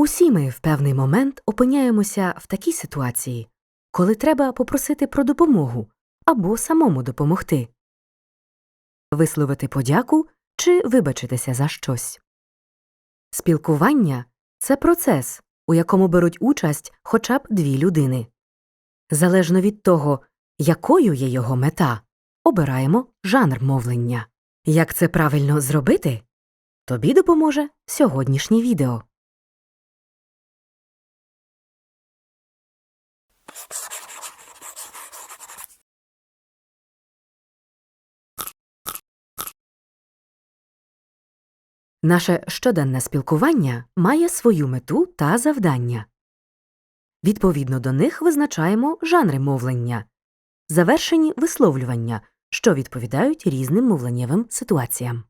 Усі ми в певний момент опиняємося в такій ситуації, коли треба попросити про допомогу або самому допомогти, висловити подяку чи вибачитися за щось. Спілкування це процес, у якому беруть участь хоча б дві людини. Залежно від того, якою є його мета, обираємо жанр мовлення. Як це правильно зробити? Тобі допоможе сьогоднішнє відео. Наше щоденне спілкування має свою мету та завдання. Відповідно до них визначаємо жанри мовлення, завершені висловлювання, що відповідають різним мовленнєвим ситуаціям.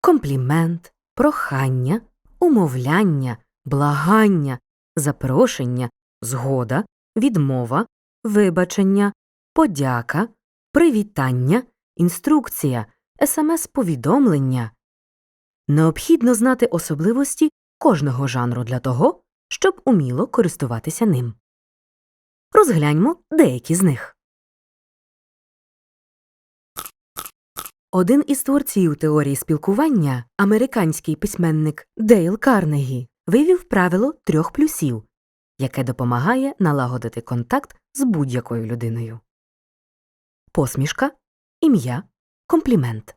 Комплімент, прохання, умовляння, благання, запрошення, згода, відмова, вибачення, подяка, привітання, інструкція, смс-повідомлення. Необхідно знати особливості кожного жанру для того, щоб уміло користуватися ним. Розгляньмо деякі з них. Один із творців теорії спілкування, американський письменник Дейл Карнегі, вивів правило трьох плюсів, яке допомагає налагодити контакт з будь-якою людиною. Посмішка, ім'я, комплімент.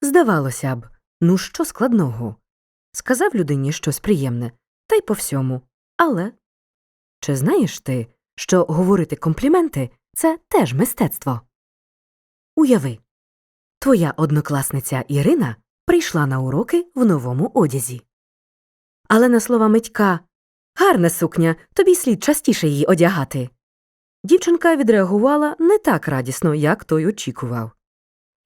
Здавалося б, ну що складного? Сказав людині щось приємне, та й по всьому. Але чи знаєш ти, що говорити компліменти це теж мистецтво? Уяви, твоя однокласниця Ірина прийшла на уроки в новому одязі. Але на слова митька Гарна сукня, тобі слід частіше її одягати. Дівчинка відреагувала не так радісно, як той очікував.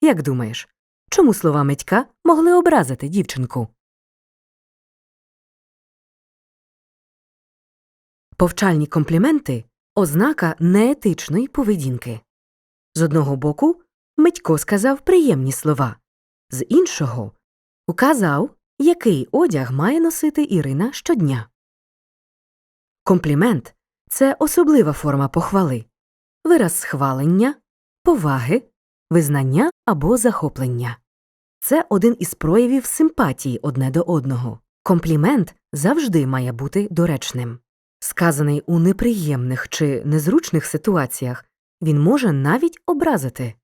Як думаєш, чому слова митька могли образити дівчинку? Повчальні компліменти ознака неетичної поведінки. З одного боку, Митько сказав приємні слова, з іншого указав, який одяг має носити Ірина щодня. Комплімент це особлива форма похвали, вираз схвалення, поваги, визнання або захоплення. Це один із проявів симпатії одне до одного. Комплімент завжди має бути доречним. Сказаний у неприємних чи незручних ситуаціях, він може навіть образити.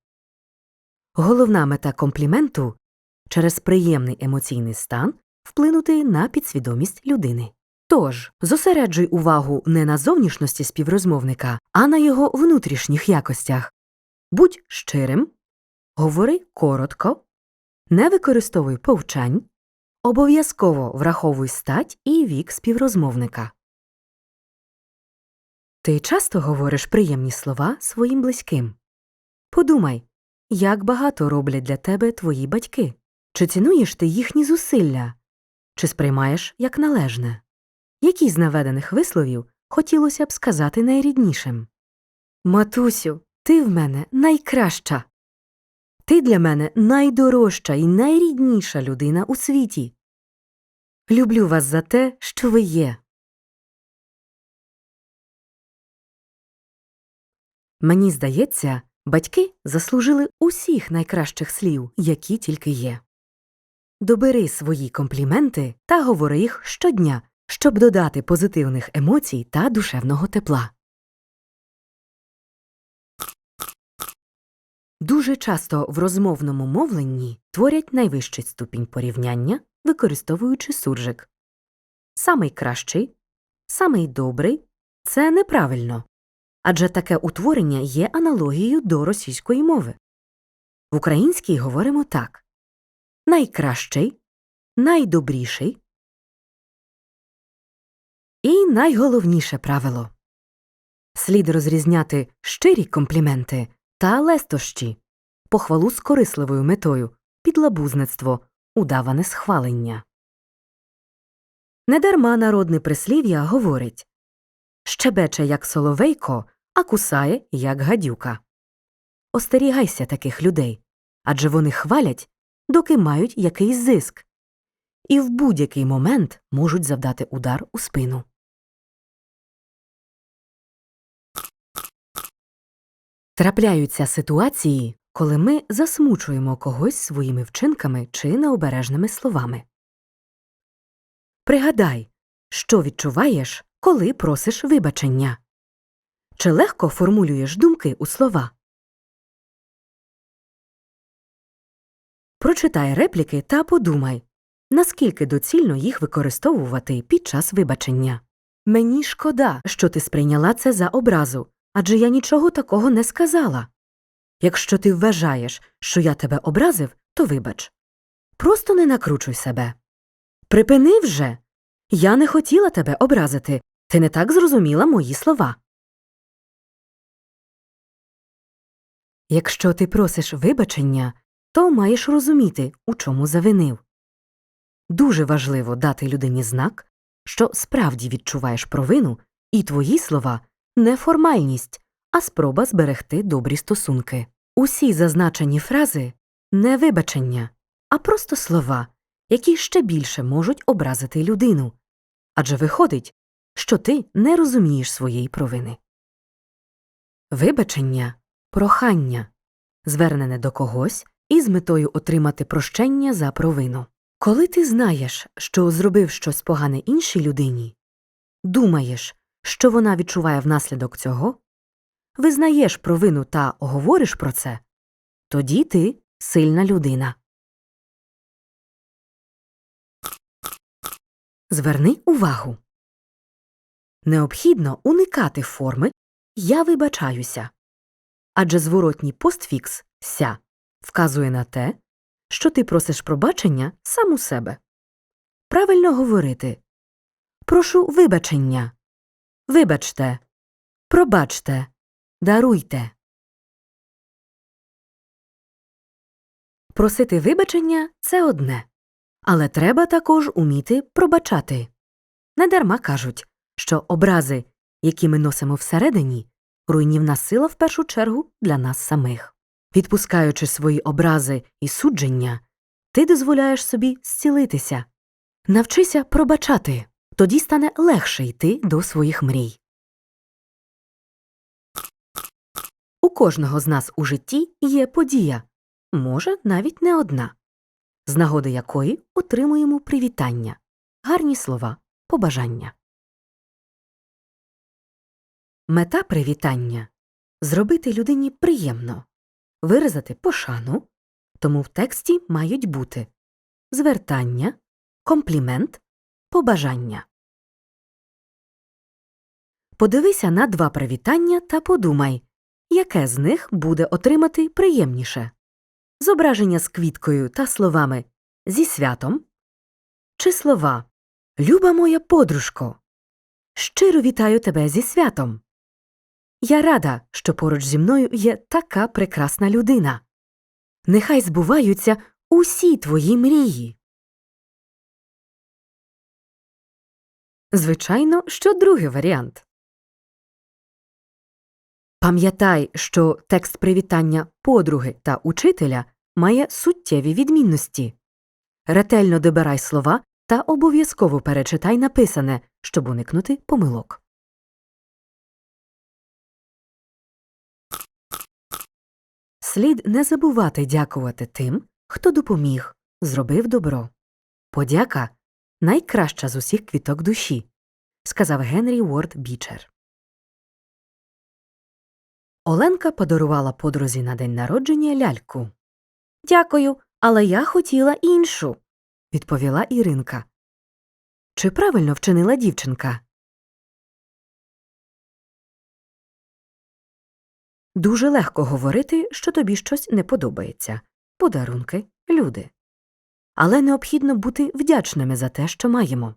Головна мета компліменту через приємний емоційний стан вплинути на підсвідомість людини. Тож зосереджуй увагу не на зовнішності співрозмовника, а на його внутрішніх якостях. Будь щирим, говори коротко, не використовуй повчань, обов'язково враховуй стать і вік співрозмовника. Ти часто говориш приємні слова своїм близьким. Подумай, як багато роблять для тебе твої батьки. Чи цінуєш ти їхні зусилля, чи сприймаєш як належне? Які з наведених висловів хотілося б сказати найріднішим? Матусю, ти в мене найкраща. Ти для мене найдорожча і найрідніша людина у світі. Люблю вас за те, що ви є. Мені здається, батьки заслужили усіх найкращих слів, які тільки є. Добери свої компліменти та говори їх щодня, щоб додати позитивних емоцій та душевного тепла. Дуже часто в розмовному мовленні творять найвищий ступінь порівняння, використовуючи суржик. Самий кращий, самий добрий це неправильно, адже таке утворення є аналогією до російської мови. В українській говоримо так найкращий, найдобріший. І найголовніше правило слід розрізняти щирі компліменти та лестощі, похвалу з корисливою метою, підлабузництво, удаване схвалення. Недарма народне прислів'я говорить щебече, як соловейко, а кусає, як гадюка. Остерігайся таких людей адже вони хвалять, доки мають якийсь зиск, і в будь-який момент можуть завдати удар у спину. Трапляються ситуації, коли ми засмучуємо когось своїми вчинками чи необережними словами. Пригадай, що відчуваєш, коли просиш вибачення. Чи легко формулюєш думки у слова? Прочитай репліки та подумай, наскільки доцільно їх використовувати під час вибачення. Мені шкода, що ти сприйняла це за образу, адже я нічого такого не сказала. Якщо ти вважаєш, що я тебе образив, то вибач. Просто не накручуй себе. Припини вже. Я не хотіла тебе образити. Ти не так зрозуміла мої слова. Якщо ти просиш вибачення, то маєш розуміти, у чому завинив. Дуже важливо дати людині знак, що справді відчуваєш провину, і твої слова не формальність, а спроба зберегти добрі стосунки. Усі зазначені фрази не вибачення, а просто слова, які ще більше можуть образити людину. Адже виходить, що ти не розумієш своєї провини. Вибачення прохання, звернене до когось із метою отримати прощення за провину. Коли ти знаєш, що зробив щось погане іншій людині, думаєш, що вона відчуває внаслідок цього, визнаєш провину та говориш про це, тоді ти сильна людина. Зверни увагу. Необхідно уникати форми Я вибачаюся. Адже зворотній постфікс ся вказує на те, що ти просиш пробачення сам у себе. Правильно говорити Прошу вибачення. Вибачте. Пробачте. Даруйте. Просити вибачення це одне. Але треба також уміти пробачати. Недарма кажуть, що образи, які ми носимо всередині, руйнівна сила в першу чергу для нас самих. Відпускаючи свої образи і судження, ти дозволяєш собі зцілитися. Навчися пробачати, тоді стане легше йти до своїх мрій. У кожного з нас у житті є подія, може, навіть не одна, з нагоди якої отримуємо привітання, гарні слова, побажання. Мета привітання зробити людині приємно, виразити пошану, тому в тексті мають бути звертання, комплімент, побажання. Подивися на два привітання та подумай, яке з них буде отримати приємніше зображення з квіткою та словами зі святом чи слова Люба моя подружко. Щиро вітаю тебе зі святом. Я рада, що поруч зі мною є така прекрасна людина. Нехай збуваються усі твої мрії. Звичайно, що другий варіант. Пам'ятай, що текст привітання подруги та учителя має суттєві відмінності. Ретельно добирай слова та обов'язково перечитай написане, щоб уникнути помилок. Слід не забувати дякувати тим, хто допоміг, зробив добро. Подяка найкраща з усіх квіток душі, сказав Генрі Уорд Бічер. Оленка подарувала подрузі на день народження ляльку. Дякую, але я хотіла іншу, відповіла Іринка. Чи правильно вчинила дівчинка? Дуже легко говорити, що тобі щось не подобається подарунки, люди. Але необхідно бути вдячними за те, що маємо.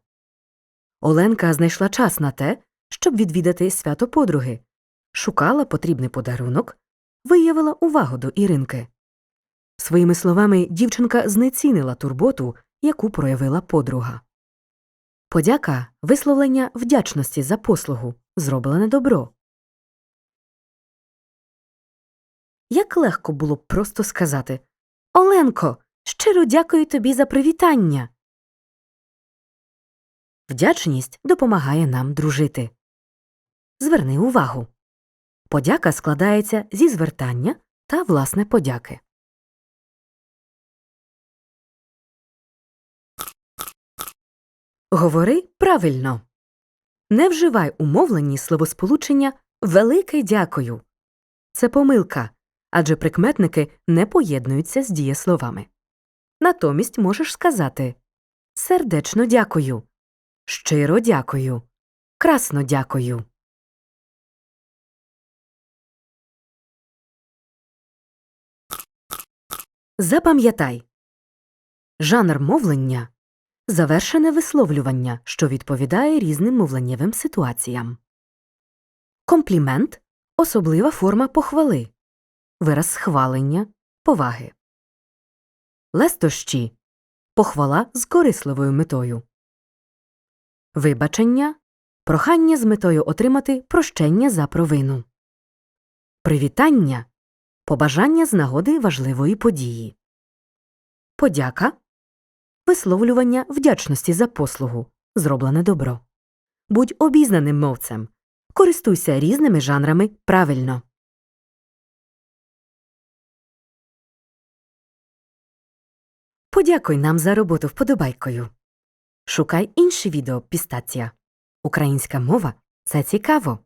Оленка знайшла час на те, щоб відвідати свято подруги, шукала потрібний подарунок, виявила увагу до Іринки. Своїми словами, дівчинка знецінила турботу, яку проявила подруга. Подяка висловлення вдячності за послугу, зроблене добро. Як легко було б просто сказати Оленко, щиро дякую тобі за привітання. Вдячність допомагає нам дружити. Зверни увагу. Подяка складається зі звертання та власне подяки. Говори правильно. Не вживай у мовленні словосполучення велике дякую. Це помилка, адже прикметники не поєднуються з дієсловами. Натомість можеш сказати. Сердечно дякую, щиро дякую, красно дякую. Запам'ятай. Жанр мовлення. Завершене висловлювання, що відповідає різним мовленнєвим ситуаціям. Комплімент. Особлива форма похвали, вираз схвалення, поваги. Лестощі похвала з корисливою метою. Вибачення прохання з метою отримати прощення за провину. Привітання побажання з нагоди важливої події. Подяка висловлювання вдячності за послугу, зроблене добро. Будь обізнаним мовцем. Користуйся різними жанрами правильно. Подякуй нам за роботу вподобайкою. Шукай інші відео пістація. Українська мова це цікаво.